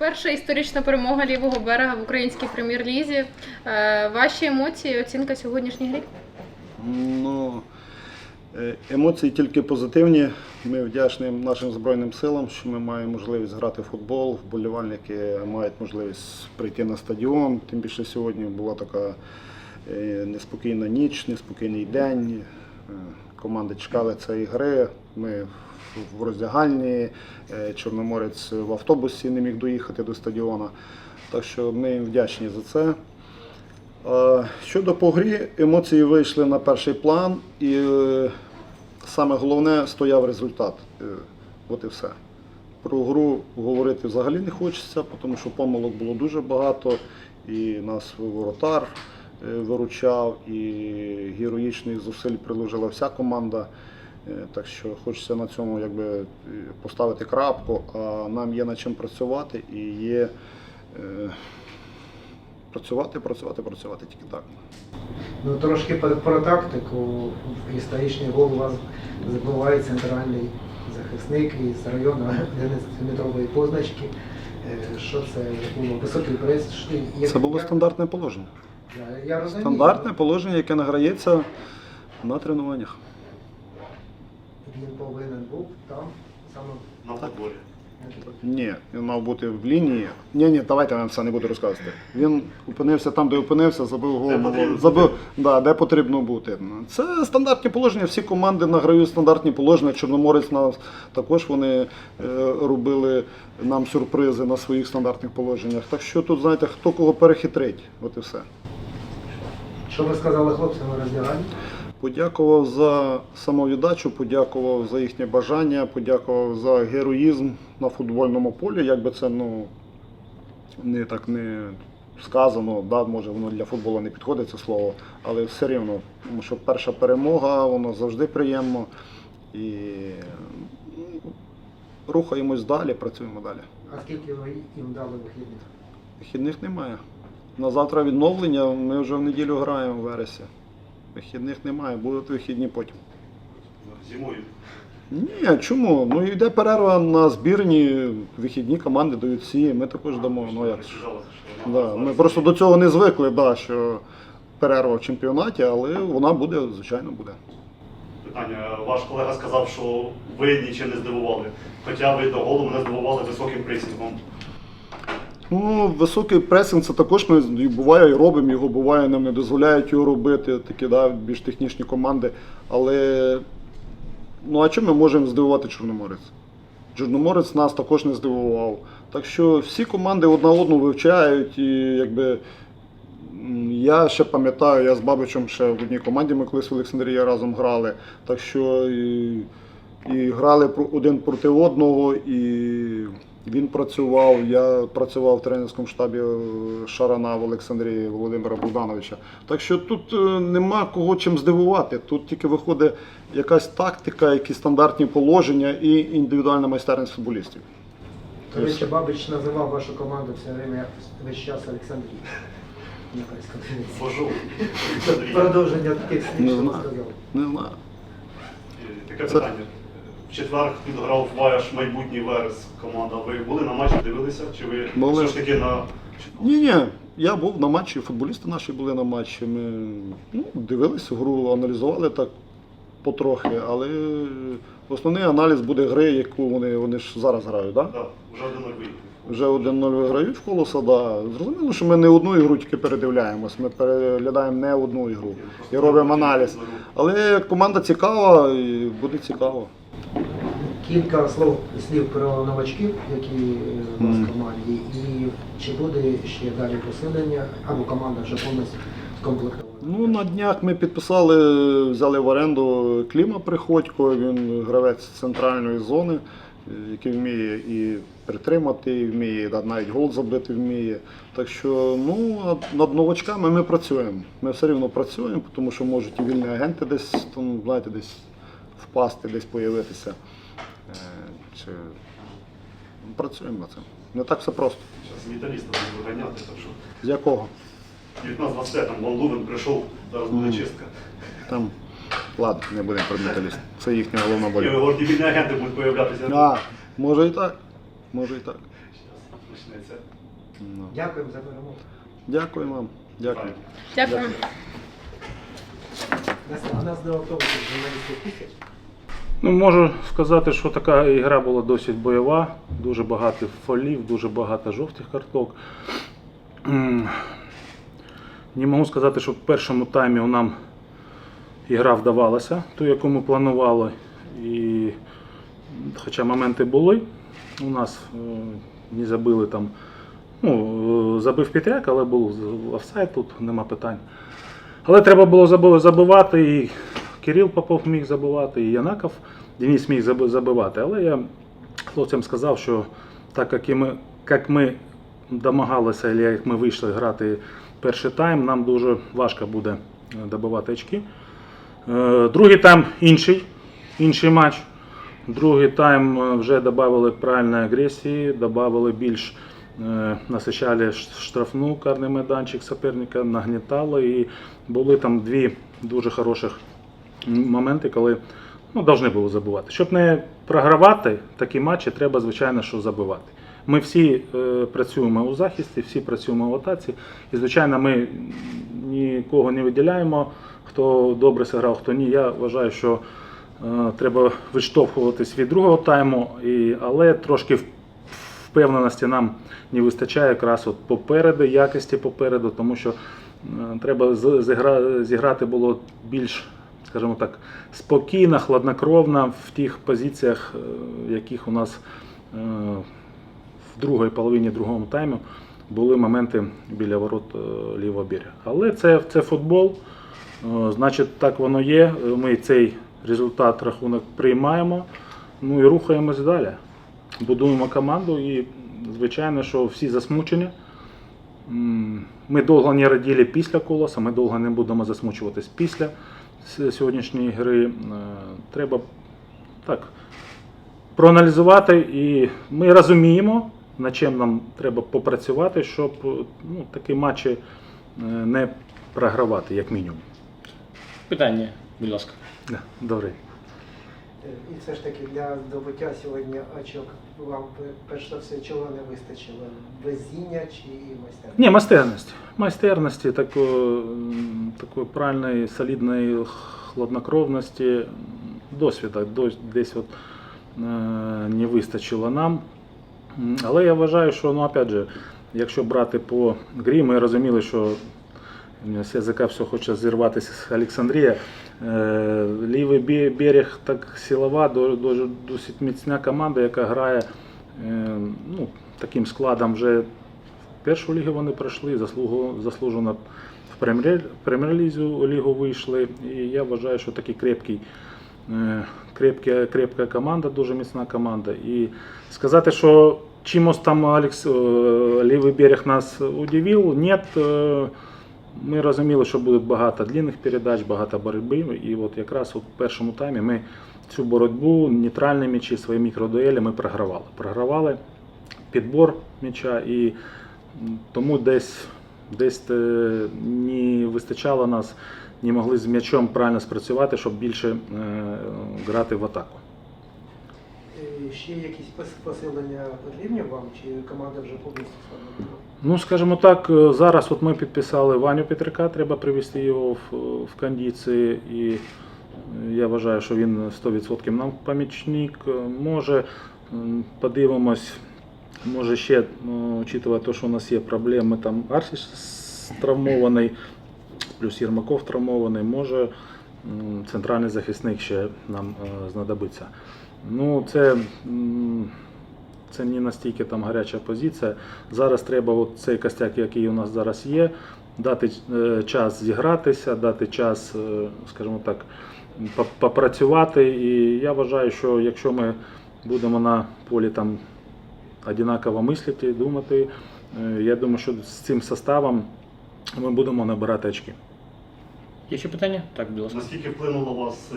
Перша історична перемога лівого берега в українській прем'єр-лізі. Е, Ваші емоції, оцінка сьогоднішній грі? Ну, е, емоції тільки позитивні. Ми вдячні нашим Збройним силам, що ми маємо можливість грати в футбол. Вболівальники мають можливість прийти на стадіон. Тим більше сьогодні була така е, неспокійна ніч, неспокійний день. Команди чекали цієї гри. Ми в роздягальні, е, Чорноморець в автобусі не міг доїхати до стадіону. Так що ми їм вдячні за це. Е, Щодо по грі, емоції вийшли на перший план, і е, саме головне стояв результат. От і все. Про гру говорити взагалі не хочеться, тому що помилок було дуже багато, і нас воротар виручав, і героїчних зусиль приложила вся команда. Е, Так що хочеться на цьому якби, е, поставити крапку, а нам є над чим працювати і є. е, Працювати, працювати, працювати тільки так. Ну трошки про, тактику. Історичний гол у вас забиває центральний захисник із району 11-метрової позначки. Е, Що це було? Високий прес. Це було стандартне положення. Я- розумію. Стандартне положення, яке награється на тренуваннях. Він повинен був там саме. на футболі. Ні, він мав бути в лінії. Ні, ні, давайте я вам все не буду розказувати. Він опинився там, де опинився, забив гол. Де потрібно забив, бути. да, де потрібно бути. Це стандартні положення. Всі команди награють стандартні положення. Чорноморець нас також вони е, робили нам сюрпризи на своїх стандартних положеннях. Так що тут, знаєте, хто кого перехитрить, от і все. Що ви сказали хлопцям на роздяганні? Подякував за самовіддачу, подякував за їхнє бажання, подякував за героїзм на футбольному полі. Як би це ну, не так не сказано, да, може воно для футболу не підходить це слово, але все рівно, тому що перша перемога, воно завжди приємно. І ну, рухаємось далі, працюємо далі. А скільки ви їм дали вихідних? Вихідних немає. На завтра відновлення, ми вже в неділю граємо в вересі. Вихідних немає, будуть вихідні потім. Зимою. Ні, чому? Ну йде перерва на збірні, вихідні команди дають всі, ми також дамо. Ну як ж. Да, ми просто до цього не звикли, да, що перерва в чемпіонаті, але вона буде, звичайно, буде. Питання. Ваш колега сказав, що ви нічим не здивували. Хоча ви до голу мене здивували високим пресінгом. Ну, високий пресинг це також ми буває і робимо його, буває, нам не дозволяють його робити, такі да, більш технічні команди. Але ну а чим ми можемо здивувати Чорноморець? Чорноморець нас також не здивував. Так що всі команди одна одну вивчають і якби. Я ще пам'ятаю, я з Бабичем ще в одній команді ми колись в Олександрії разом грали. Так що і, і грали один проти одного, і він працював, я працював в тренерському штабі е, Шарана в Олександрії Володимира Богдановича. Так що тут е, нема кого чим здивувати. Тут тільки виходить якась тактика, якісь стандартні положення і індивідуальна майстерність футболістів. До речі, Бабич називав вашу команду все время весь час Олександрій. Божу. Продовження таких слів, що ви знаю. сказали. Не знаю. Таке питання. В четвер підграв ваш майбутній верес команда. Ви були на матчі, дивилися? Чи ви Були. все ж таки на Ні, ні. Я був на матчі, футболісти наші були на матчі. Ми ну, дивилися гру, аналізували так потрохи, але основний аналіз буде гри, яку вони, вони ж зараз грають. Да? да, вже один виїхав? Вже 1-0 виграють в колоса, да. Зрозуміло, що ми не одну ігру тільки передивляємось, ми переглядаємо не одну ігру і робимо аналіз. Але команда цікава і буде цікаво. Кілька слов слів про новачків, які у вас в команді, і чи буде ще далі посилення, або команда вже повністю скомплектована. Ну, на днях ми підписали, взяли в оренду Кліма Приходько, він гравець центральної зони, е, який вміє і притримати, і вміє навіть гол забити вміє. Так що ну, над- над новачками ми працюємо. Ми все рівно працюємо, тому що можуть і вільні агенти десь там, знаєте, десь впасти, десь появитися. Е, Чи... ну, Працюємо над цим. Не так все просто. Зараз металіста буде виганяти, так що З якого? 19-25 там Ван прийшов, зараз буде чистка. Там. Ладно, не будемо про металіст. Це їхня головна боль. І горді агенти будуть появлятися. А, може і так. Може і так. почнеться. Ну. Дякуємо за перемогу. Дякую вам. Дякую. Дякую. Нас- А нас до автобусу журналістів пустять? Ну, можу сказати, що така ігра була досить бойова, дуже багато фолів, дуже багато жовтих карток. Не можу сказати, що в першому таймі нам ігра вдавалася, ту, яку ми планували. І, хоча моменти були, у нас е, не забили там. Ну, е, забив Петряк, але був офсайд, тут нема питань. Але треба було забивати, і Кирил Попов міг забивати, і Янаков Денис міг забивати. Але я хлопцям сказав, що так як і ми, як ми домагалися, або як ми вийшли грати перший тайм, нам дуже важко буде е, добивати очки. Е, Другий тайм інший, інший матч. Другий тайм е, вже додали правильної агресії, додали більш насичали штрафну карний майданчик суперника, нагнітали і були там дві дуже хороших моменти, коли ну, повинні були забувати. Щоб не програвати такі матчі, треба, звичайно, що забивати. Ми всі е, працюємо у захисті, всі працюємо в атаці. І, звичайно, ми нікого не виділяємо, хто добре зіграв, хто ні. Я вважаю, що е, треба відштовхуватись від другого тайму, і, але трошки впевненості нам не вистачає якраз от попереду, якості попереду, тому що е, треба зігра- зіграти було більш, скажімо так, спокійно, хладнокровно в тих позиціях, е, яких у нас е, в другій половині другому тайму були моменти біля ворот е, лівого берега. Але це, це футбол, значить так воно є. Ми цей результат рахунок приймаємо, ну і рухаємось далі. Будуємо команду і, звичайно, що всі засмучені. Ми довго не раділи після колоса, ми довго не будемо засмучуватись після сьогоднішньої гри. Е, Треба так проаналізувати, і ми розуміємо, над чим нам треба попрацювати, щоб е, ну, такі матчі е, не програвати, як мінімум. Питання, будь ласка. Да, Добре. Е, І все ж таки для здобуття сьогодні очок вам е, перш за все чого не вистачило? Везіння чи майстерність? Ні, майстерність. Майстерності, такої, такої правильної, солідної хладнокровності, м, досвіду дос- десь от, е, не вистачило нам. Але я вважаю, що ну, опять же, якщо брати по грі, ми розуміли, що з язика все хоче зірватися з Олександрія. Е, Лівий бе- берег так силова, досить міцна команда, яка грає е, ну, таким складом вже в першу лігу вони пройшли, заслужено в прем'єр- прем'єр-лізу лігу вийшли. І я вважаю, що такий крепкий, е, крепка, крепка команда, дуже міцна команда. І сказати, що чимось там Алекс, лівий берег нас удивив, ні. Ми розуміли, що буде багато длинних передач, багато боротьби. І от якраз в першому таймі ми цю боротьбу, нейтральні м'ячі, свої мікродуелі ми програвали. Програвали підбор м'яча і тому десь, десь не вистачало нас, не могли з м'ячом правильно спрацювати, щоб більше е, грати в атаку. Е, Ще якісь посилення потрібні вам, чи команда вже повністю сформована? Ну, скажімо так, е, зараз от ми підписали Ваню Петрика, треба привести його в, в кондиції. І е, я вважаю, що він 100% нам помічник. Е, Може, подивимось, може ще, ну, учитывая те, що у нас є проблеми, там Арсіш травмований, плюс Єрмаков травмований, може центральний захисник ще нам знадобиться. Ну, це. Це не настільки там гаряча позиція. Зараз треба от цей костяк, який у нас зараз є, дати е, час зігратися, дати час, е, скажімо так, попрацювати. І я вважаю, що якщо ми будемо на полі там однаково мислити, думати, е, я думаю, що з цим составом ми будемо набирати очки. Є ще питання? Так, будь ласка. Наскільки вплинула у вас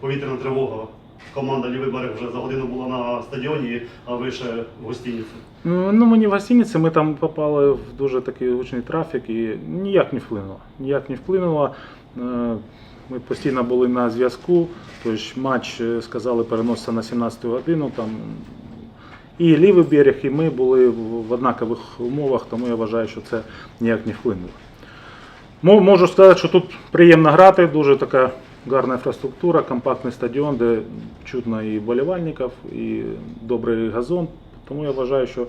повітряна тривога? Команда Лівий берег вже за годину була на стадіоні, а ви ще в гостиниці. Ну, ну, мені в гостиниці, ми там попали в дуже такий гучний трафік і ніяк не вплинуло. Ніяк не вплинуло. Е, Ми постійно були на зв'язку. Тобто матч е, сказали переноситься на 17 годину. Там і лівий берег, і ми були в в однакових умовах, тому я вважаю, що це ніяк не вплинуло. Можу сказати, що тут приємно грати, дуже така гарна інфраструктура, компактний стадіон, де чутно і болівальників, і добрий газон. Тому я вважаю, що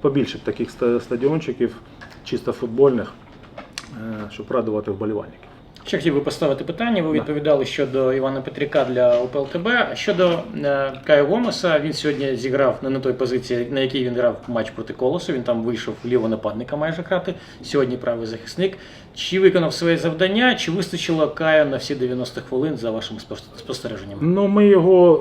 побільше б таких стадіончиків, чисто футбольних, е, щоб радувати вболівальників. Ще хотів би поставити питання. Ви відповідали щодо Івана Петряка для ОПЛТБ. Щодо е, Кая Гомеса, він сьогодні зіграв не на той позиції, на якій він грав матч проти Колосу. Він там вийшов ліво нападника майже грати. Сьогодні правий захисник. Чи виконав своє завдання, чи вистачило Кая на всі 90 хвилин за вашим спос- спостереженням? Ну, ми його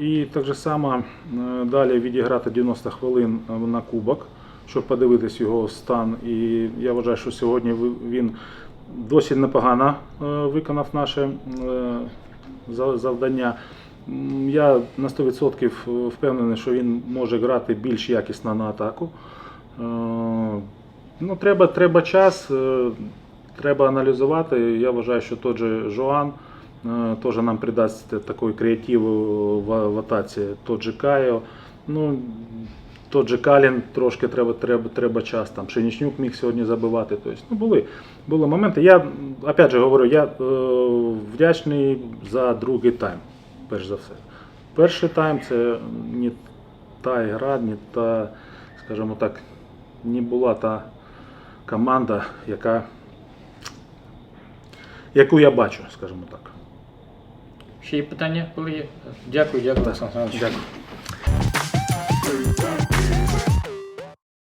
е, і так же само е, далі відіграти 90 хвилин е, на кубок, щоб подивитись його стан. І я вважаю, що сьогодні він досить непогано е, виконав наше е, завдання. Я на 100% впевнений, що він може грати більш якісно на атаку. Ну, треба, треба час, е, треба аналізувати. Я вважаю, що той же Жоан е, теж нам придасть такий креатив в, атаці. Тот же Кайо. Ну, тот же Калін трошки треба, треба, треба час. Там Шенічнюк міг сьогодні забивати. Тобто, ну, були, були моменти. Я, опять же говорю, я е, вдячний за другий тайм, перш за все. Перший тайм це не та гра, не та, скажімо так, не була та команда, яка, яку я бачу, скажімо так. Ще є питання, колеги? Дякую, дякую, Олександр. Дякую.